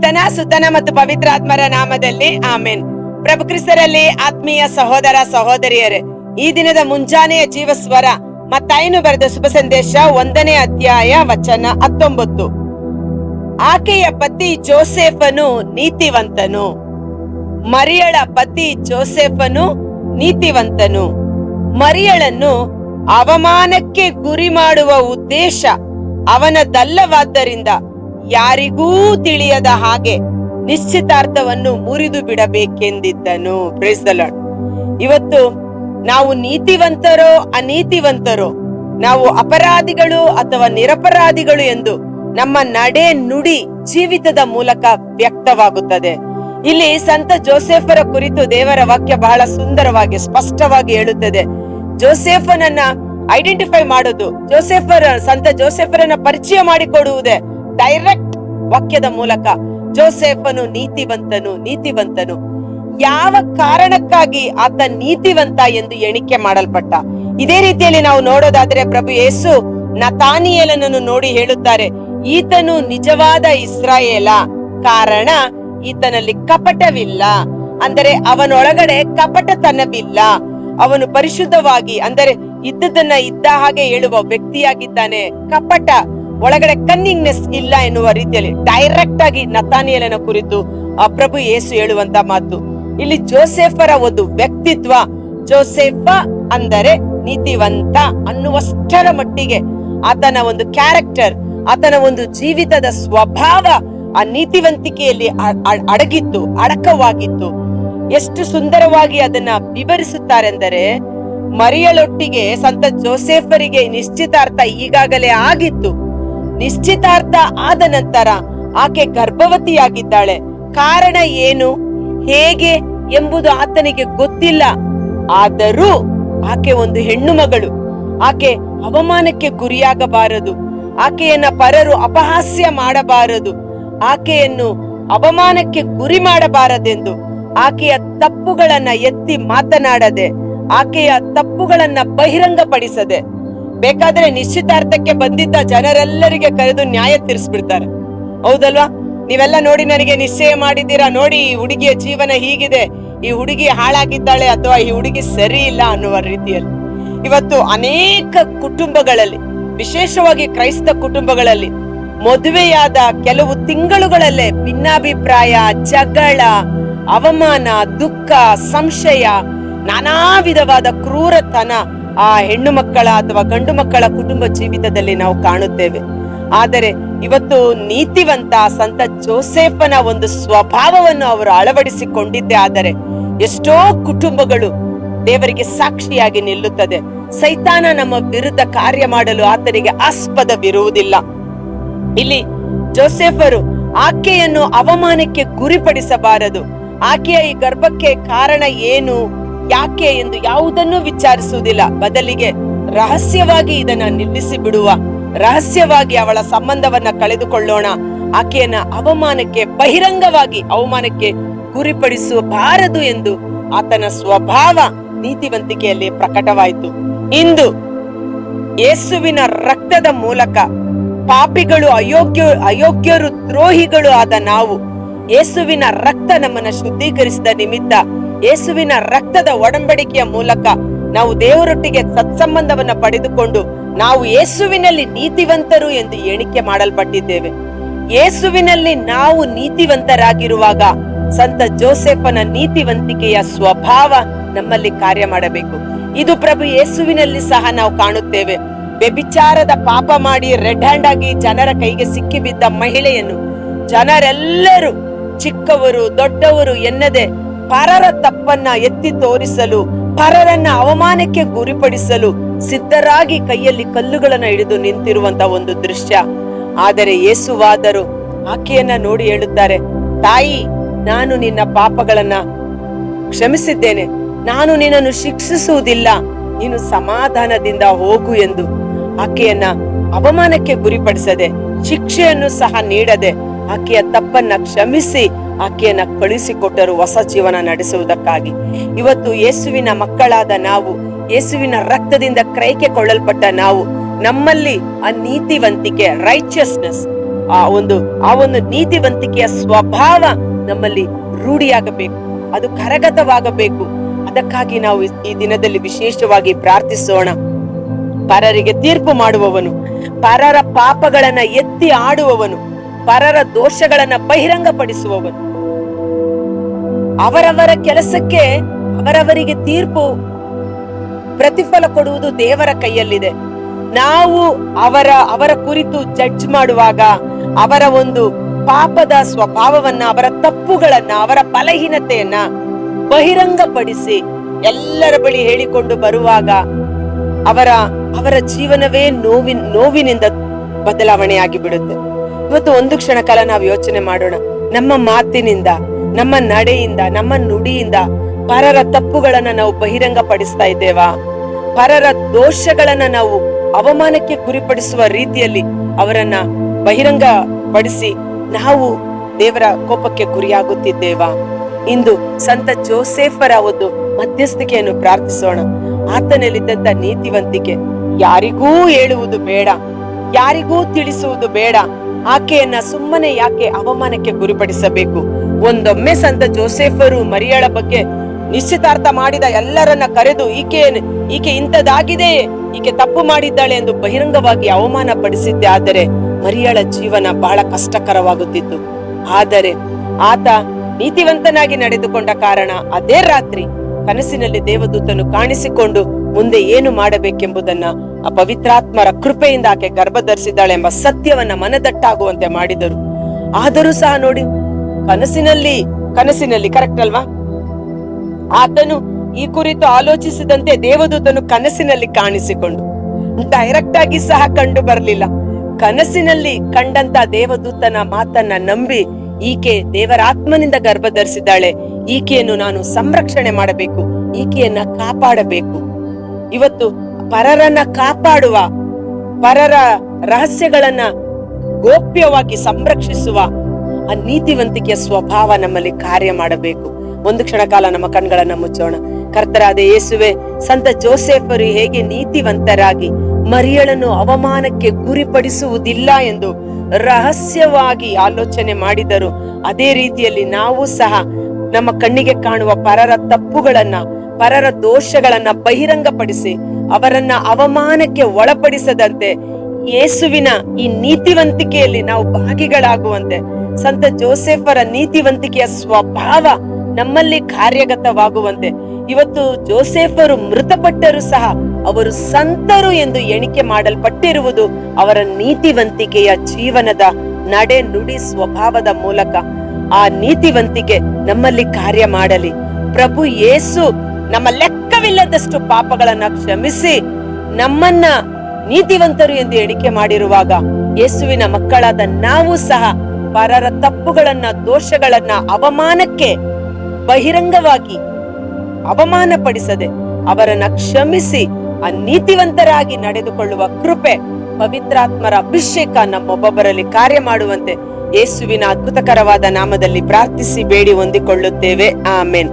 ಪಿತನ ಸುತನ ಮತ್ತು ಪವಿತ್ರಾತ್ಮರ ನಾಮದಲ್ಲಿ ಆಮೇನ್. ಪ್ರಭು ಕ್ರಿಸ್ತರಲ್ಲಿ ಆತ್ಮೀಯ ಸಹೋದರ ಸಹೋದರಿಯರೇ, ಈ ದಿನದ ಮುಂಜಾನೆಯ ಜೀವಸ್ವರ ಮತ್ತಾಯನು ಬರೆದ ಶುಭ ಸಂದೇಶ ಒಂದನೇ ಅಧ್ಯಾಯ ವಚನ ಹತ್ತೊಂಬತ್ತು. ಆಕೆಯ ಪತಿ ಜೋಸೆಫನು ನೀತಿವಂತನು. ಮರಿಯಳ ಪತಿ ಜೋಸೆಫನು ನೀತಿವಂತನು. ಮರಿಯಳನ್ನು ಅವಮಾನಕ್ಕೆ ಗುರಿ ಮಾಡುವ ಉದ್ದೇಶ ಅವನದಲ್ಲವಾದ್ದರಿಂದ ಯಾರಿಗೂ ತಿಳಿಯದ ಹಾಗೆ ನಿಶ್ಚಿತಾರ್ಥವನ್ನು ಮುರಿದು ಬಿಡಬೇಕೆಂದಿದ್ದನು. Lord. ಇವತ್ತು ನಾವು ನೀತಿವಂತರೋ ಅನೀತಿವಂತರೋ, ನಾವು ಅಪರಾಧಿಗಳು ಅಥವಾ ನಿರಪರಾಧಿಗಳು ಎಂದು ನಮ್ಮ ನಡೆ ನುಡಿ ಜೀವಿತದ ಮೂಲಕ ವ್ಯಕ್ತವಾಗುತ್ತದೆ. ಇಲ್ಲಿ ಸಂತ ಜೋಸೆಫರ ಕುರಿತು ದೇವರ ವಾಕ್ಯ ಬಹಳ ಸುಂದರವಾಗಿ, ಸ್ಪಷ್ಟವಾಗಿ ಹೇಳುತ್ತದೆ. ಜೋಸೆಫನನ್ನ ಐಡೆಂಟಿಫೈ ಮಾಡೋದು, ಜೋಸೆಫರ, ಸಂತ ಜೋಸೆಫರನ್ನ ಪರಿಚಯ ಮಾಡಿಕೊಡುವುದೇ ಡೈರೆಕ್ಟ್ ವಾಕ್ಯದ ಮೂಲಕ ಜೋಸೆಫನು ನೀತಿವಂತನು ನೀತಿವಂತನು. ಯಾವ ಕಾರಣಕ್ಕಾಗಿ ಆತ ನೀತಿವಂತ ಎಂದು ಎಣಿಕೆ ಮಾಡಲ್ಪಟ್ಟ? ಇದೇ ರೀತಿಯಲ್ಲಿ ನಾವು ನೋಡೋದಾದ್ರೆ ಪ್ರಭು ಯೇಸು ನತಾನಿಯೇಲನನ್ನು ನೋಡಿ ಹೇಳುತ್ತಾರೆ, ಈತನು ನಿಜವಾದ ಇಸ್ರಾಯೇಲ, ಕಾರಣ ಈತನಲ್ಲಿ ಕಪಟವಿಲ್ಲ. ಅಂದರೆ ಅವನೊಳಗಡೆ ಕಪಟತನವಿಲ್ಲ ಅವನು ಪರಿಶುದ್ಧವಾಗಿ, ಅಂದರೆ ಇದ್ದದನ್ನ ಇದ್ದ ಹಾಗೆ ಹೇಳುವ ವ್ಯಕ್ತಿಯಾಗಿದ್ದಾನೆ, ಕಪಟ. ಒಳಗಡೆ ಕನ್ನಿಂಗ್ನೆಸ್ ಇಲ್ಲ ಎನ್ನುವ ರೀತಿಯಲ್ಲಿ ಡೈರೆಕ್ಟ್ ಆಗಿ ನತಾನಿಯಲನ ಕುರಿತು ಆ ಪ್ರಭು ಯೇಸು ಹೇಳುವಂತ ಮಾತು. ಇಲ್ಲಿ ಜೋಸೆಫರ ಒಂದು ವ್ಯಕ್ತಿತ್ವ, ಜೋಸೆಫ ಅಂದರೆ ನೀತಿವಂತ ಅನ್ನುವಷ್ಟರ ಮಟ್ಟಿಗೆ ಆತನ ಒಂದು ಕ್ಯಾರೆಕ್ಟರ್ ಆತನ ಒಂದು ಜೀವಿತದ ಸ್ವಭಾವ ಆ ನೀತಿವಂತಿಕೆಯಲ್ಲಿ ಅಡಗಿತ್ತು, ಅಡಕವಾಗಿತ್ತು. ಎಷ್ಟು ಸುಂದರವಾಗಿ ಅದನ್ನ ವಿವರಿಸುತ್ತಾರೆಂದರೆ, ಮರಿಯಳೊಟ್ಟಿಗೆ ಸಂತ ಜೋಸೆಫರಿಗೆ ನಿಶ್ಚಿತಾರ್ಥ ಈಗಾಗಲೇ ಆಗಿತ್ತು. ನಿಶ್ಚಿತಾರ್ಥ ಆದ ನಂತರ ಆಕೆ ಗರ್ಭವತಿಯಾಗಿದ್ದಾಳೆ. ಕಾರಣ ಏನು? ಹೇಗೆ ಎಂಬುದು ಆತನಿಗೆ ಗೊತ್ತಿಲ್ಲ. ಆದರೂ ಆಕೆ ಒಂದು ಹೆಣ್ಣು ಮಗಳು. ಆಕೆ ಅವಮಾನಕ್ಕೆ ಗುರಿಯಾಗಬಾರದು. ಆಕೆಯನ್ನ ಪರರು ಅಪಹಾಸ್ಯ ಮಾಡಬಾರದು. ಆಕೆಯನ್ನು ಅವಮಾನಕ್ಕೆ ಗುರಿ ಮಾಡಬಾರದೆಂದು ಆಕೆಯ ತಪ್ಪುಗಳನ್ನ ಎತ್ತಿ ಮಾತನಾಡದೆ, ಆಕೆಯ ತಪ್ಪುಗಳನ್ನ ಬಹಿರಂಗಪಡಿಸದೆ. ಬೇಕಾದ್ರೆ ನಿಶ್ಚಿತಾರ್ಥಕ್ಕೆ ಬಂದಿದ್ದ ಜನರೆಲ್ಲರಿಗೆ ಕರೆದು ನ್ಯಾಯ ತೀರಿಸ್ಬಿಡ್ತಾರೆ. ಹೌದಲ್ವಾ? ನೀವೆಲ್ಲ ನೋಡಿ ನನಗೆ ನಿಶ್ಚಯ ಮಾಡಿದ್ದೀರಾ? ನೋಡಿ, ಈ ಹುಡುಗಿಯ ಜೀವನ ಹೀಗಿದೆ. ಈ ಹುಡುಗಿ ಹಾಳಾಗಿದ್ದಾಳೆ ಅಥವಾ ಈ ಹುಡುಗಿ ಸರಿ ಇಲ್ಲ ಅನ್ನುವ ರೀತಿಯಲ್ಲಿ. ಇವತ್ತು ಅನೇಕ ಕುಟುಂಬಗಳಲ್ಲಿ, ವಿಶೇಷವಾಗಿ ಕ್ರೈಸ್ತ ಕುಟುಂಬಗಳಲ್ಲಿ, ಮದುವೆಯಾದ ಕೆಲವು ತಿಂಗಳುಗಳಲ್ಲೇ ಭಿನ್ನಾಭಿಪ್ರಾಯ, ಜಗಳ, ಅವಮಾನ, ದುಃಖ, ಸಂಶಯ, ನಾನಾ ವಿಧವಾದ ಕ್ರೂರತನ ಆ ಹೆಣ್ಣು ಮಕ್ಕಳ ಅಥವಾ ಗಂಡು ಮಕ್ಕಳ ಕುಟುಂಬ ಜೀವಿತದಲ್ಲಿ ನಾವು ಕಾಣುತ್ತೇವೆ. ಆದರೆ ಇವತ್ತು ನೀತಿವಂತ ಸಂತ ಜೋಸೆಫನ ಒಂದು ಸ್ವಭಾವವನ್ನು ಅವರು ಅಳವಡಿಸಿಕೊಂಡಿದ್ದೇ. ಆದರೆ ಎಷ್ಟೋ ಕುಟುಂಬಗಳು ದೇವರಿಗೆ ಸಾಕ್ಷಿಯಾಗಿ ನಿಲ್ಲುತ್ತದೆ. ಸೈತಾನ ನಮ್ಮ ವಿರುದ್ಧ ಕಾರ್ಯ ಮಾಡಲು ಆತನಿಗೆ ಆಸ್ಪದವಿರುವುದಿಲ್ಲ. ಇಲ್ಲಿ ಜೋಸೆಫರು ಆಕೆಯನ್ನು ಅವಮಾನಕ್ಕೆ ಗುರಿಪಡಿಸಬಾರದು. ಆಕೆಯ ಈ ಗರ್ಭಕ್ಕೆ ಕಾರಣ ಏನು? ಯಾಕೆ ಎಂದು ಯಾವುದನ್ನು ವಿಚಾರಿಸುವುದಿಲ್ಲ. ಬದಲಿಗೆ ರಹಸ್ಯವಾಗಿ ಇದನ್ನ ನಿಲ್ಲಿಸಿ ಬಿಡುವ, ರಹಸ್ಯವಾಗಿ ಅವಳ ಸಂಬಂಧವನ್ನ ಕಳೆದುಕೊಳ್ಳೋಣ. ಆಕೆಯನ್ನ ಅವಮಾನಕ್ಕೆ, ಬಹಿರಂಗವಾಗಿ ಅವಮಾನಕ್ಕೆ ಗುರಿಪಡಿಸಬಾರದು ಎಂದು ಆತನ ಸ್ವಭಾವ ನೀತಿವಂತಿಕೆಯಲ್ಲಿ ಪ್ರಕಟವಾಯಿತು. ಇಂದು ಯೇಸುವಿನ ರಕ್ತದ ಮೂಲಕ ಪಾಪಿಗಳು, ಅಯೋಗ್ಯ, ಅಯೋಗ್ಯರು, ದ್ರೋಹಿಗಳು ಆದ ನಾವು ಯೇಸುವಿನ ರಕ್ತ ನಮ್ಮನ್ನ ಶುದ್ಧೀಕರಿಸಿದ ನಿಮಿತ್ತ ಯೇಸುವಿನ ರಕ್ತದ ಒಡಂಬಡಿಕೆಯ ಮೂಲಕ ನಾವು ದೇವರೊಟ್ಟಿಗೆ ಸತ್ಸಂಬಂಧವನ್ನ ಪಡೆದುಕೊಂಡು ನಾವು ಯೇಸುವಿನಲ್ಲಿ ನೀತಿವಂತರು ಎಂದು ಎಣಿಕೆ ಮಾಡಲ್ಪಟ್ಟಿದ್ದೇವೆ. ಯೇಸುವಿನಲ್ಲಿ ನಾವು ನೀತಿವಂತರಾಗಿರುವಾಗ ಸಂತ ಜೋಸೆಫನ ನೀತಿವಂತಿಕೆಯ ಸ್ವಭಾವ ನಮ್ಮಲ್ಲಿ ಕಾರ್ಯ ಮಾಡಬೇಕು. ಇದು ಪ್ರಭು ಯೇಸುವಿನಲ್ಲಿ ಸಹ ನಾವು ಕಾಣುತ್ತೇವೆ. ವ್ಯಭಿಚಾರದ ಪಾಪ ಮಾಡಿ ರೆಡ್ ಹ್ಯಾಂಡ್ ಆಗಿ ಜನರ ಕೈಗೆ ಸಿಕ್ಕಿಬಿದ್ದ ಮಹಿಳೆಯನ್ನು ಜನರೆಲ್ಲರೂ ಚಿಕ್ಕವರು ದೊಡ್ಡವರು ಎನ್ನದೆ ಪರರ ತಪ್ಪನ್ನ ಎತ್ತಿ ತೋರಿಸಲು, ಪರರನ್ನ ಅವಮಾನಕ್ಕೆ ಗುರಿಪಡಿಸಲು ಸಿದ್ಧರಾಗಿ ಕೈಯಲ್ಲಿ ಕಲ್ಲುಗಳನ್ನ ಹಿಡಿದು ನಿಂತಿರುವಂತ ಒಂದು ದೃಶ್ಯ. ಆದರೆ ಯೇಸುವಾದರು ಆಕೆಯನ್ನ ನೋಡಿ ಹೇಳುತ್ತಾರೆ, ತಾಯಿ, ನಾನು ನಿನ್ನ ಪಾಪಗಳನ್ನ ಕ್ಷಮಿಸಿದ್ದೇನೆ. ನಾನು ನಿನ್ನನ್ನು ಶಿಕ್ಷಿಸುವುದಿಲ್ಲ. ನೀನು ಸಮಾಧಾನದಿಂದ ಹೋಗು ಎಂದು ಆಕೆಯನ್ನ ಅವಮಾನಕ್ಕೆ ಗುರಿಪಡಿಸದೆ, ಶಿಕ್ಷೆಯನ್ನು ಸಹ ನೀಡದೆ ಆಕೆಯ ತಪ್ಪನ್ನ ಕ್ಷಮಿಸಿ ಆಕೆಯನ್ನ ಕಳುಹಿಸಿಕೊಟ್ಟರು ಹೊಸ ಜೀವನ ನಡೆಸುವುದಕ್ಕಾಗಿ. ಇವತ್ತು ಯೇಸುವಿನ ಮಕ್ಕಳಾದ ನಾವು, ಯೇಸುವಿನ ರಕ್ತದಿಂದ ಕ್ರೈಕೆ ಕೊಳ್ಳಲ್ಪಟ್ಟ ನಾವು, ನಮ್ಮಲ್ಲಿ ಆ ನೀತಿವಂತಿಕೆ ರೈಚಿಯಸ್ನೆಸ್ ಆ ಒಂದು ಆ ಒಂದು ನೀತಿವಂತಿಕೆಯ ಸ್ವಭಾವ ನಮ್ಮಲ್ಲಿ ರೂಢಿಯಾಗಬೇಕು, ಅದು ಕರಗತವಾಗಬೇಕು. ಅದಕ್ಕಾಗಿ ನಾವು ಈ ದಿನದಲ್ಲಿ ವಿಶೇಷವಾಗಿ ಪ್ರಾರ್ಥಿಸೋಣ. ಪರರಿಗೆ ತೀರ್ಪು ಮಾಡುವವನು, ಪರರ ಪಾಪಗಳನ್ನ ಎತ್ತಿ ಆಡುವವನು, ಪರರ ದೋಷಗಳನ್ನ ಬಹಿರಂಗಪಡಿಸುವವನು. ಅವರವರ ಕೆಲಸಕ್ಕೆ ಅವರವರಿಗೆ ತೀರ್ಪು, ಪ್ರತಿಫಲ ಕೊಡುವುದು ದೇವರ ಕೈಯಲ್ಲಿದೆ. ನಾವು ಅವರ ಅವರ ಕುರಿತು ಜಡ್ಜ್ ಮಾಡುವಾಗ ಅವರ ಒಂದು ಪಾಪದ ಸ್ವಭಾವವನ್ನ, ಅವರ ತಪ್ಪುಗಳನ್ನ, ಅವರ ಬಲಹೀನತೆಯನ್ನ ಬಹಿರಂಗಪಡಿಸಿ ಎಲ್ಲರ ಬಳಿ ಹೇಳಿಕೊಂಡು ಬರುವಾಗ ಅವರ ಅವರ ಜೀವನವೇ ನೋವಿನ, ನೋವಿನಿಂದ ಬದಲಾವಣೆಯಾಗಿ ಬಿಡುತ್ತೆ ಇವತ್ತು ಒಂದು ಕ್ಷಣ ಕಾಲ ನಾವು ಯೋಚನೆ ಮಾಡೋಣ. ನಮ್ಮ ಮಾತಿನಿಂದ ನಮ್ಮ ನಡೆಯಿಂದ, ನಮ್ಮ ನುಡಿಯಿಂದ ಪರರ ತಪ್ಪುಗಳನ್ನ ನಾವು ಬಹಿರಂಗ ಪಡಿಸ್ತಾ ಇದ್ದೇವಾ? ಪರರ ದೋಷಗಳನ್ನ ನಾವು ಅವಮಾನಕ್ಕೆ ಗುರಿಪಡಿಸುವ ರೀತಿಯಲ್ಲಿ ಅವರನ್ನ ಬಹಿರಂಗ ಪಡಿಸಿ ನಾವು ದೇವರ ಕೋಪಕ್ಕೆ ಗುರಿಯಾಗುತ್ತಿದ್ದೇವಾ? ಇಂದು ಸಂತ ಜೋಸೆಫರ ಒಂದು ಮಧ್ಯಸ್ಥಿಕೆಯನ್ನು ಪ್ರಾರ್ಥಿಸೋಣ. ಆತನಲ್ಲಿದ್ದಂತ ನೀತಿವಂತಿಕೆ ಯಾರಿಗೂ ಹೇಳುವುದು ಬೇಡ, ಯಾರಿಗೂ ತಿಳಿಸುವುದು ಬೇಡ. ಆಕೆಯನ್ನ ಸುಮ್ಮನೆ ಯಾಕೆ ಅವಮಾನಕ್ಕೆ ಗುರಿಪಡಿಸಬೇಕು? ಒಂದೊಮ್ಮೆ ಸಂತ ಜೋಸೆಫರು ಮರಿಯಳ ಬಗ್ಗೆ ನಿಶ್ಚಿತಾರ್ಥ ಮಾಡಿದ ಎಲ್ಲರನ್ನ ಕರೆದು ಈಕೆ ಈಕೆ ಇಂಥದ್ದಾಗಿದೆ, ಈಕೆ ತಪ್ಪು ಮಾಡಿದ್ದಾಳೆ ಎಂದು ಬಹಿರಂಗವಾಗಿ ಅವಮಾನ ಪಡಿಸಿದ್ದೆ. ಆದರೆ ಮರಿಯಳ ಜೀವನ ಬಹಳ ಕಷ್ಟಕರವಾಗುತ್ತಿತ್ತು. ಆದರೆ ಆತ ನೀತಿವಂತನಾಗಿ ನಡೆದುಕೊಂಡ ಕಾರಣ ಅದೇ ರಾತ್ರಿ ಕನಸಿನಲ್ಲಿ ದೇವದೂತನು ಕಾಣಿಸಿಕೊಂಡು ಮುಂದೆ ಏನು ಮಾಡಬೇಕೆಂಬುದನ್ನ ಆ ಪವಿತ್ರಾತ್ಮರ ಕೃಪೆಯಿಂದ ಆಕೆ ಗರ್ಭ ಧರಿಸಿದ್ದಾಳೆ ಎಂಬ ಸತ್ಯವನ್ನ ಮನದಟ್ಟಾಗುವಂತೆ ಮಾಡಿದರು. ಆದರೂ ಸಹ ನೋಡಿ, ಕನಸಿನಲ್ಲಿ ಕನಸಿನಲ್ಲಿ ಕರೆಕ್ಟ್ ಅಲ್ವಾ? ಆತನು ಈ ಕುರಿತು ಆಲೋಚಿಸಿದಂತೆ ದೇವದೂತನು ಕನಸಿನಲ್ಲಿ ಕಾಣಿಸಿಕೊಂಡು ಡೈರೆಕ್ಟ್ ಆಗಿ ಸಹ ಕಂಡು ಬರಲಿಲ್ಲ. ಕನಸಿನಲ್ಲಿ ಕಂಡಂತ ದೇವದೂತನ ಮಾತನ್ನ ನಂಬಿ ಈಕೆ ದೇವರಾತ್ಮನಿಂದ ಗರ್ಭ ಧರಿಸಿದ್ದಾಳೆ ಈಕೆಯನ್ನು ನಾನು ಸಂರಕ್ಷಣೆ ಮಾಡಬೇಕು, ಈಕೆಯನ್ನ ಕಾಪಾಡಬೇಕು. ಇವತ್ತು ಪರರನ್ನ ಕಾಪಾಡುವ, ಪರರ ರಹಸ್ಯಗಳನ್ನ ಗೋಪ್ಯವಾಗಿ ಸಂರಕ್ಷಿಸುವ ಆ ನೀತಿವಂತಿಕೆಯ ಸ್ವಭಾವ ನಮ್ಮಲ್ಲಿ ಕಾರ್ಯ ಮಾಡಬೇಕು. ಒಂದು ಕ್ಷಣ ಕಾಲ ನಮ್ಮ ಕಣ್ಗಳನ್ನ ಮುಚ್ಚೋಣ. ಕರ್ತರಾದ ಯೇಸುವೆ, ಸಂತ ಜೋಸೆಫರು ಹೇಗೆ ನೀತಿವಂತರಾಗಿ ಮರಿಯಳನ್ನು ಅವಮಾನಕ್ಕೆ ಗುರಿಪಡಿಸುವುದಿಲ್ಲ ಎಂದು ರಹಸ್ಯವಾಗಿ ಆಲೋಚನೆ ಮಾಡಿದರು. ಅದೇ ರೀತಿಯಲ್ಲಿ ನಾವು ಸಹ ನಮ್ಮ ಕಣ್ಣಿಗೆ ಕಾಣುವ ಪರರ ತಪ್ಪುಗಳನ್ನ ಪರರ ದೋಷಗಳನ್ನ ಬಹಿರಂಗಪಡಿಸಿ, ಅವರನ್ನ ಅವಮಾನಕ್ಕೆ ಒಳಪಡಿಸದಂತೆ ಯೇಸುವಿನ ಈ ನೀತಿವಂತಿಕೆಯಲ್ಲಿ ನಾವು ಭಾಗಿಗಳಾಗುವಂತೆ, ಸಂತ ಜೋಸೆಫರ ನೀತಿವಂತಿಕೆಯ ಸ್ವಭಾವ ನಮ್ಮಲ್ಲಿ ಕಾರ್ಯಗತವಾಗುವಂತೆ. ಇವತ್ತು ಜೋಸೆಫರು ಮೃತಪಟ್ಟರು ಸಹ ಅವರು ಸಂತರು ಎಂದು ಎಣಿಕೆ ಮಾಡಲ್ಪಟ್ಟಿರುವುದು ಅವರ ನೀತಿವಂತಿಕೆಯ ಜೀವನದ ನಡೆ ನುಡಿ ಸ್ವಭಾವದ ಮೂಲಕ. ಆ ನೀತಿವಂತಿಕೆ ನಮ್ಮಲ್ಲಿ ಕಾರ್ಯ ಮಾಡಲಿ. ಪ್ರಭು ಯೇಸು ನಮ್ಮ ಲೆಕ್ಕವಿಲ್ಲದಷ್ಟು ಪಾಪಗಳನ್ನ ಕ್ಷಮಿಸಿ ನಮ್ಮನ್ನ ನೀತಿವಂತರು ಎಂದು ಎಣಿಕೆ ಮಾಡಿರುವಾಗ ಯೇಸುವಿನ ಮಕ್ಕಳಾದ ನಾವು ಸಹ ಪರರ ತಪ್ಪುಗಳನ್ನ, ದೋಷಗಳನ್ನ ಅವಮಾನಕ್ಕೆ ಬಹಿರಂಗವಾಗಿ ಅವಮಾನ ಪಡಿಸದೆ ಅವರನ್ನ ಕ್ಷಮಿಸಿ ಆ ನೀತಿವಂತರಾಗಿ ನಡೆದುಕೊಳ್ಳುವ ಕೃಪೆ, ಪವಿತ್ರಾತ್ಮರ ಅಭಿಷೇಕ ನಮ್ಮೊಬ್ಬೊಬ್ಬರಲ್ಲಿ ಕಾರ್ಯ ಮಾಡುವಂತೆ ಯೇಸುವಿನ ಅದ್ಭುತಕರವಾದ ನಾಮದಲ್ಲಿ ಪ್ರಾರ್ಥಿಸಿ, ಬೇಡಿ ಹೊಂದಿಕೊಳ್ಳುತ್ತೇವೆ. ಆಮೆನ್.